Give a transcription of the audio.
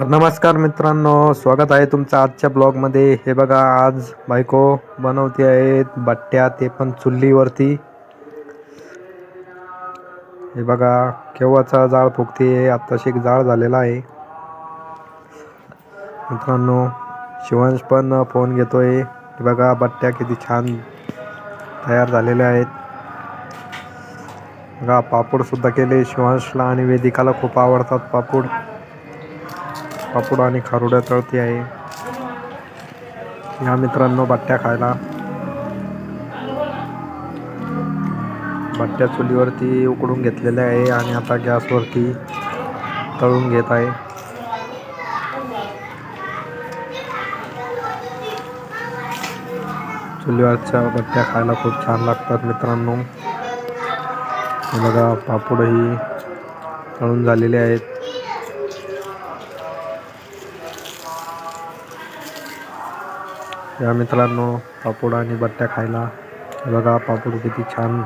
तर नमस्कार मित्रांनो स्वागत आहे तुमचं आजच्या ब्लॉगमध्ये. हे बघा आज बायको बनवते आहेत बट्ट्या ते पण चुल्लीवरती. हे बघा केव्हाचा जाळ फुगते आत्ताशी एक जाळ झालेला आहे. मित्रांनो शिवांश पण फोन घेतोय. हे बघा बट्ट्या किती छान तयार झालेल्या आहेत. बघा पापडसुद्धा केले शिवांशला आणि वेदिकाला खूप आवडतात पापड. पापड आणि खारुड्या तळती आहे. या मित्रांनो बट्ट्या खायला. बट्ट्या चुलीवरती उकडून घेतलेल्या आहे आणि आता गॅसवरती तळून घेत आहे. चुलीवरच्या बट्ट्या खायला खूप छान लागतात मित्रांनो. बघा पापडही तळून झालेले आहेत. या मित्रांनो पापड आणि बट्ट्या खायला. बघा पापड किती छान